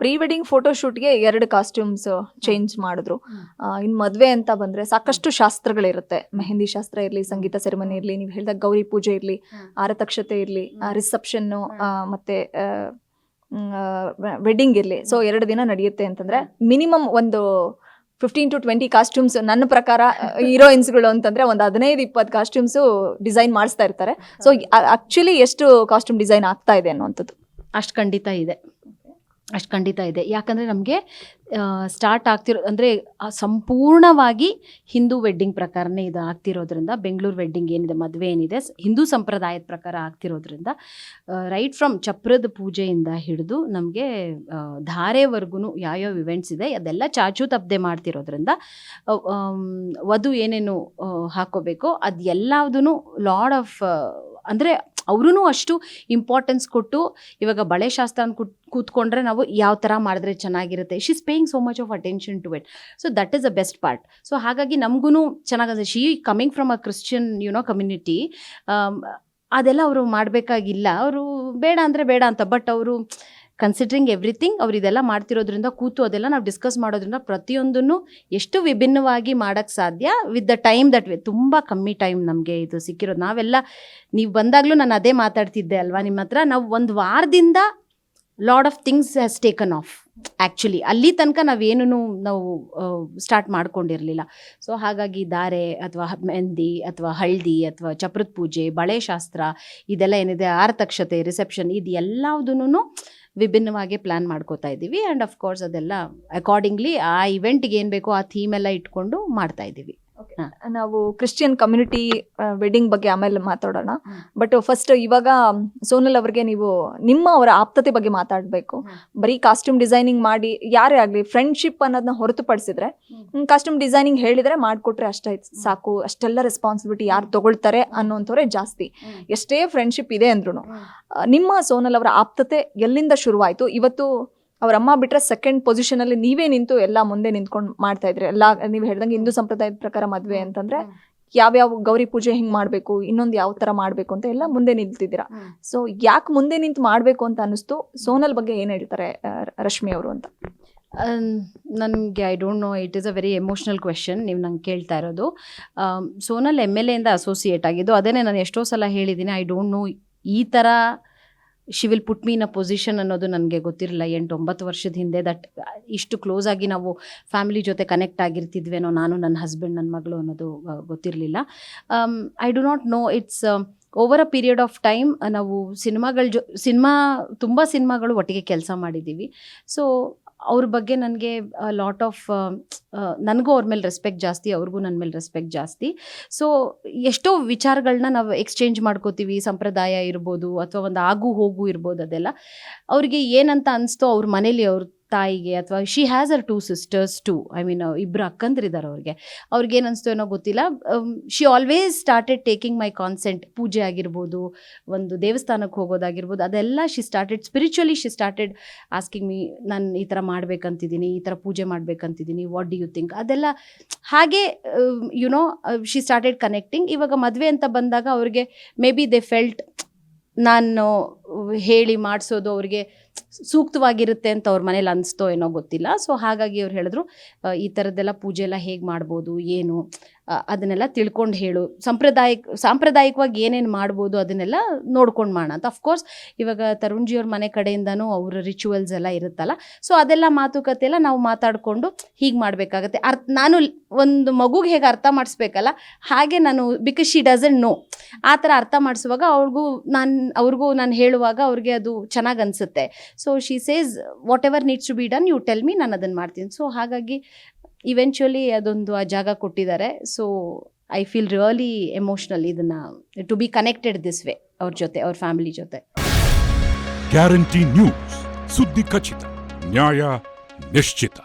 Pre wedding photo ಶೂಟ್ಗೆ ಎರಡು costumes change ಮಾಡಿದ್ರು. ಇನ್ ಮದ್ವೆ ಅಂತ ಬಂದ್ರೆ ಸಾಕಷ್ಟು ಶಾಸ್ತ್ರಗಳಿರುತ್ತೆ ಮೆಹಂದಿ ಶಾಸ್ತ್ರ ಇರ್ಲಿ, ಸಂಗೀತ ಸೆರೆಮನಿ ಇರ್ಲಿ, ನೀವು ಹೇಳಿದ ಗೌರಿ ಪೂಜೆ ಇರ್ಲಿ, ಆರತಕ್ಷತೆ ಇರ್ಲಿ. ರಿಸೆಪ್ಷನ್. ಮತ್ತೆ ವೆಡ್ಡಿಂಗ್ ಇರಲಿ ಸೊ ಎರಡು ದಿನ ನಡೆಯುತ್ತೆ ಅಂತಂದ್ರೆ ಮಿನಿಮಮ್ ಒಂದು ಫಿಫ್ಟೀನ್ ಟು ಟ್ವೆಂಟಿ ಕಾಸ್ಟ್ಯೂಮ್ಸ್ ನನ್ನ ಪ್ರಕಾರ ಹೀರೋಯಿನ್ಸ್ಗಳು ಅಂತಂದ್ರೆ ಒಂದು ಹದಿನೈದು, ಇಪ್ಪತ್ತು ಕಾಸ್ಟ್ಯೂಮ್ಸ್ ಡಿಸೈನ್ ಮಾಡಿಸ್ತಾ ಇರ್ತಾರೆ ಸೊ ಆಕ್ಚುಲಿ ಎಷ್ಟು ಕಾಸ್ಟ್ಯೂಮ್ ಡಿಸೈನ್ ಆಗ್ತಾ ಇದೆ ಅನ್ನುವಂಥದ್ದು ಅಷ್ಟು ಖಂಡಿತ ಇದೆ ಅಷ್ಟು ಖಂಡಿತ ಇದೆ. ಯಾಕಂದರೆ ನಮಗೆ ಸ್ಟಾರ್ಟ್ ಆಗ್ತಿರೋ, ಅಂದರೆ ಸಂಪೂರ್ಣವಾಗಿ ಹಿಂದೂ ವೆಡ್ಡಿಂಗ್ ಪ್ರಕಾರನೇ ಇದು ಆಗ್ತಿರೋದ್ರಿಂದ, ಬೆಂಗಳೂರು ವೆಡ್ಡಿಂಗ್ ಏನಿದೆ, ಮದುವೆ ಏನಿದೆ ಹಿಂದೂ ಸಂಪ್ರದಾಯದ ಪ್ರಕಾರ ಆಗ್ತಿರೋದ್ರಿಂದ ರೈಟ್ ಫ್ರಮ್ ಚಪ್ರದ ಪೂಜೆಯಿಂದ ಹಿಡಿದು ನಮಗೆ ಧಾರೆವರೆಗೂ ಯಾವ್ಯಾವ ಇವೆಂಟ್ಸ್ ಇದೆ, ಅದೆಲ್ಲ ಚಾಚು ತಪ್ಪದೆ ಮಾಡ್ತಿರೋದ್ರಿಂದ ವಧು ಏನೇನು ಹಾಕೋಬೇಕೋ ಅದು ಎಲ್ಲದೂ ಲಾಡ್ ಆಫ್ ಅಂದರೆ ಅವ್ರೂ ಅಷ್ಟು ಇಂಪಾರ್ಟೆನ್ಸ್ ಕೊಟ್ಟು ಇವಾಗ ಬಳೆ ಶಾಸ್ತ್ರ ಕೂತ್, ಕೂತ್ಕೊಂಡ್ರೆ ನಾವು ಯಾವ ಥರ ಮಾಡಿದ್ರೆ ಚೆನ್ನಾಗಿರುತ್ತೆ. She is paying so much of attention to it so that is a best part so ಹಾಗಾಗಿ ನಮಗೂ ಚೆನ್ನಾಗಿದೆ she coming from a Christian you know community ಅದೆಲ್ಲ ಅವರು ಮಾಡಬೇಕಾಗಿಲ್ಲ. ಅವರು ಬೇಡ ಅಂದರೆ ಬೇಡ ಅಂತ ಬಟ್ ಅವರು ಕನ್ಸಿಡ್ರಿಂಗ್ ಎವ್ರಿಥಿಂಗ್ ಅವ್ರು ಇದೆಲ್ಲ ಮಾಡ್ತಿರೋದ್ರಿಂದ ಕೂತು ಅದೆಲ್ಲ ನಾವು ಡಿಸ್ಕಸ್ ಮಾಡೋದ್ರಿಂದ ಪ್ರತಿಯೊಂದನ್ನು ಎಷ್ಟು ವಿಭಿನ್ನವಾಗಿ ಮಾಡೋಕ್ಕೆ ಸಾಧ್ಯ ವಿತ್ ದ ಟೈಮ್ ದಟ್ ತುಂಬ ಕಮ್ಮಿ ಟೈಮ್ ನಮಗೆ ಇದು ಸಿಕ್ಕಿರೋದು. ನಾವೆಲ್ಲ, ನೀವು ಬಂದಾಗಲೂ ನಾನು ಅದೇ ಮಾತಾಡ್ತಿದ್ದೆ ಅಲ್ವಾ ನಿಮ್ಮ ಹತ್ರ ನಾವು ಒಂದು ವಾರದಿಂದ lot of things has taken off actually ಅಲ್ಲಿ ತನಕ ನಾವೇನು ನಾವು ಸ್ಟಾರ್ಟ್ ಮಾಡ್ಕೊಂಡಿರಲಿಲ್ಲ. ಸೊ ಹಾಗಾಗಿ ದಾರೆ ಅಥವಾ ಮೆಹಂದಿ ಅಥವಾ ಹಳದಿ ಅಥವಾ ಚಪ್ರದ ಪೂಜೆ, ಬಳೆ ಶಾಸ್ತ್ರ, ಇದೆಲ್ಲ ಏನಿದೆ, ಆರತಕ್ಷತೆ ರಿಸೆಪ್ಷನ್ ಇದು ಎಲ್ಲದನ್ನೂ ವಿಭಿನ್ನವಾಗಿ ಪ್ಲ್ಯಾನ್ ಮಾಡ್ಕೋತಾ ಇದ್ದೀವಿ. ಆ್ಯಂಡ್ ಆಫ್ ಕೋರ್ಸ್ ಅದೆಲ್ಲ ಅಕಾರ್ಡಿಂಗ್ಲಿ ಆ ಇವೆಂಟ್ಗೆ ಏನು ಬೇಕೋ ಆ ಥೀಮ್ ಎಲ್ಲ ಇಟ್ಕೊಂಡು ಮಾಡ್ತಾ ಇದ್ದೀವಿ. ನಾವು ಕ್ರಿಶ್ಚಿಯನ್ ಕಮ್ಯುನಿಟಿ ವೆಡ್ಡಿಂಗ್ ಬಗ್ಗೆ ಆಮೇಲೆ ಮಾತಾಡೋಣ. ಬಟ್ ಫಸ್ಟ್ ಇವಾಗ ಸೋನಲ್ ಅವರಿಗೆ ನೀವು ನಿಮ್ಮ ಅವರ ಆಪ್ತತೆ ಬಗ್ಗೆ ಮಾತಾಡಬೇಕು. ಬರೀ ಕಾಸ್ಟ್ಯೂಮ್ ಡಿಸೈನಿಂಗ್ ಮಾಡಿ ಯಾರೇ ಆಗಲಿ ಫ್ರೆಂಡ್ಶಿಪ್ ಅನ್ನೋದನ್ನ ಹೊರತುಪಡಿಸಿದ್ರೆ ಕಾಸ್ಟ್ಯೂಮ್ ಡಿಸೈನಿಂಗ್ ಹೇಳಿದ್ರೆ ಮಾಡಿಕೊಟ್ರೆ ಅಷ್ಟೇ ಸಾಕು. ಅಷ್ಟೆಲ್ಲ ರೆಸ್ಪಾನ್ಸಿಬಿಲಿಟಿ ಯಾರು ತಗೊಳ್ತಾರೆ ಅನ್ನೋಂಥವ್ರೆ ಜಾಸ್ತಿ. ಎಷ್ಟೇ ಫ್ರೆಂಡ್ಶಿಪ್ ಇದೆ ಅಂದ್ರೂ ನಿಮ್ಮ ಸೋನಲ್ ಅವರ ಆಪ್ತತೆ ಎಲ್ಲಿಂದ ಶುರುವಾಯಿತು? ಇವತ್ತು ಅವ್ರ ಅಮ್ಮ ಬಿಟ್ರೆ ಸೆಕೆಂಡ್ ಪೊಸಿಷನ್ ಅಲ್ಲಿ ನೀವೇ ನಿಂತು ಎಲ್ಲ ಮುಂದೆ ನಿಂತ್ಕೊಂಡು ಮಾಡ್ತಾ ಇದ್ರಿ. ಎಲ್ಲ ನೀವು ಹೇಳ್ದಂಗೆ ಹಿಂದೂ ಸಂಪ್ರದಾಯದ ಪ್ರಕಾರ ಮದುವೆ ಅಂತಂದ್ರೆ ಯಾವ್ಯಾವ ಗೌರಿ ಪೂಜೆ ಹಿಂಗ್ ಮಾಡ್ಬೇಕು ಇನ್ನೊಂದು ಯಾವ ತರ ಮಾಡ್ಬೇಕು ಅಂತ ಎಲ್ಲ ಮುಂದೆ ನಿಂತಿದ್ದೀರಾ. ಸೊ ಯಾಕೆ ಮುಂದೆ ನಿಂತು ಮಾಡ್ಬೇಕು ಅಂತ ಅನಿಸ್ತು ಸೋನಲ್ ಬಗ್ಗೆ ಏನ್ ಹೇಳ್ತಾರೆ ರಶ್ಮಿ ಅವರು ಅಂತ? ನನಗೆ I don't know it is a very emotional question ನೀವು ನಂಗೆ ಕೇಳ್ತಾ ಇರೋದು. ಸೋನಲ್ ಎಂ ಎಲ್ ಎಯಿಂದ ಅಸೋಸಿಯೇಟ್ ಆಗಿದ್ದು ಅದನ್ನೇ ನಾನು ಎಷ್ಟೋ ಸಲ ಹೇಳಿದ್ದೀನಿ ಐ ಡೋಂಟ್ ನೋ ಈ ಥರ she will put me in a position ಅನ್ನೋದು ನನಗೆ ಗೊತ್ತಿರಲಿಲ್ಲ ಎಂಟು ಒಂಬತ್ತು ವರ್ಷದ ಹಿಂದೆ ದಟ್ ಇಷ್ಟು ಕ್ಲೋಸ್ ಆಗಿ ನಾವು ಫ್ಯಾಮಿಲಿ ಜೊತೆ ಕನೆಕ್ಟ್ ಆಗಿರ್ತಿದ್ವೇನೋ ನಾನು ನನ್ನ ಹಸ್ಬೆಂಡ್ ನನ್ನ ಮಗಳು ಅನ್ನೋದು ಗೊತ್ತಿರಲಿಲ್ಲ. I do not know it's over a period of time ನಾವು ಸಿನಿಮಾಗಳ ಜೊ, ಸಿನಿಮಾ, ತುಂಬ ಸಿನಿಮಾಗಳು ಒಟ್ಟಿಗೆ ಕೆಲಸ ಮಾಡಿದ್ದೀವಿ. ಸೊ ಅವ್ರ ಬಗ್ಗೆ ನನಗೆ ಲಾಟ್ ಆಫ್ ನನಗೂ ಅವ್ರ ಮೇಲೆ ರೆಸ್ಪೆಕ್ಟ್ ಜಾಸ್ತಿ, ಅವ್ರಿಗೂ ನನ್ನ ಮೇಲೆ ರೆಸ್ಪೆಕ್ಟ್ ಜಾಸ್ತಿ. ಸೊ ಎಷ್ಟೋ ವಿಚಾರಗಳನ್ನ ನಾವು ಎಕ್ಸ್ಚೇಂಜ್ ಮಾಡ್ಕೋತೀವಿ, ಸಂಪ್ರದಾಯ ಇರ್ಬೋದು, ಅಥವಾ ಒಂದು ಆಗು ಹೋಗು ಇರ್ಬೋದು ಅದೆಲ್ಲ. ಅವರಿಗೆ ಏನಂತ ಅನಿಸ್ತೋ ಅವ್ರ ಮನೇಲಿ ಅವ್ರ ತಾಯಿಗೆ ಅಥವಾ she has uh two sisters two I mean ಇಬ್ಬರು ಅಕ್ಕಂದ್ರಿದ್ದಾರೆ ಅವ್ರಿಗೆ ಅವ್ರಿಗೆ. ಅನಿಸ್ತೋ ಏನೋ ಗೊತ್ತಿಲ್ಲ. She always started taking my consent ಪೂಜೆ ಆಗಿರ್ಬೋದು, ಒಂದು ದೇವಸ್ಥಾನಕ್ಕೆ ಹೋಗೋದಾಗಿರ್ಬೋದು, ಅದೆಲ್ಲ she started spiritually she started asking me ನಾನು ಈ ಥರ ಮಾಡ್ಬೇಕಂತಿದ್ದೀನಿ, ಈ ಥರ ಪೂಜೆ ಮಾಡ್ಬೇಕಂತಿದ್ದೀನಿ ವಾಟ್ ಡಿ ಯು ಥಿಂಕ್ ಅದೆಲ್ಲ ಹಾಗೆ ಯುನೋ ಶಿ ಸ್ಟಾರ್ಟೆಡ್ ಕನೆಕ್ಟಿಂಗ್ ಇವಾಗ ಮದುವೆ ಅಂತ ಬಂದಾಗ ಅವ್ರಿಗೆ ಮೇ ಬಿ ದೆ ಫೆಲ್ಟ್ ನಾನು ಹೇಳಿ ಮಾಡಿಸೋದು ಅವ್ರಿಗೆ ಸೂಕ್ತವಾಗಿರುತ್ತೆ ಅಂತ ಅವ್ರ ಮನೇಲಿ ಅನಿಸ್ತೋ ಏನೋ ಗೊತ್ತಿಲ್ಲ. ಸೊ ಹಾಗಾಗಿ ಅವ್ರು ಹೇಳಿದ್ರು ಈ ಥರದ್ದೆಲ್ಲ ಪೂಜೆ ಎಲ್ಲ ಹೇಗೆ ಮಾಡ್ಬೋದು, ಏನು? ಅದನ್ನೆಲ್ಲ ತಿಳ್ಕೊಂಡು ಹೇಳು. ಸಾಂಪ್ರದಾಯಿಕ, ಸಾಂಪ್ರದಾಯಿಕವಾಗಿ ಏನೇನು ಮಾಡ್ಬೋದು ಅದನ್ನೆಲ್ಲ ನೋಡ್ಕೊಂಡು ಮಾಡೋಣ ಅಂತ. ಅಫ್ಕೋರ್ಸ್ ಇವಾಗ ತರುಣ್ಜಿಯವ್ರ ಮನೆ ಕಡೆಯಿಂದನೂ ಅವ್ರ ರಿಚುವಲ್ಸ್ ಎಲ್ಲ ಇರುತ್ತಲ್ಲ. ಸೊ ಅದೆಲ್ಲ ಮಾತುಕತೆ ಎಲ್ಲ ನಾವು ಮಾತಾಡಿಕೊಂಡು ಹೀಗೆ ಮಾಡಬೇಕಾಗತ್ತೆ. ಅರ್ಥ ನಾನು ಒಂದು ಮಗುಗೆ ಹೇಗೆ ಅರ್ಥ ಮಾಡಿಸ್ಬೇಕಲ್ಲ, ಹಾಗೆ ನಾನು ಬಿಕಾಸ್ ಶಿ ಡಸಂಟ್ ನೋ ಆ ಥರ ಅರ್ಥ ಮಾಡಿಸುವಾಗ ಅವ್ರಿಗೂ ನಾನು ಅವ್ರಿಗೂ ನಾನು ಹೇಳುವಾಗ ಅವ್ರಿಗೆ ಅದು ಚೆನ್ನಾಗಿ ಅನಿಸುತ್ತೆ. So she says whatever needs to be done you tell me ನಾನು ಅದನ್ನು ಮಾಡ್ತೀನಿ. ಸೊ ಹಾಗಾಗಿ ಇವೆಂಚುಲಿ ಅದೊಂದು ಆ ಜಾಗ ಕೊಟ್ಟಿದ್ದಾರೆ. So I feel really emotional ಇದನ್ನು to be connected this way ಅವ್ರ ಜೊತೆ, ಅವ್ರ ಫ್ಯಾಮಿಲಿ ಜೊತೆ. ಗ್ಯಾರಂಟಿ ನ್ಯೂಸ್ ಸುದ್ದಿ ಖಚಿತ, ನ್ಯಾಯ ನಿಶ್ಚಿತ.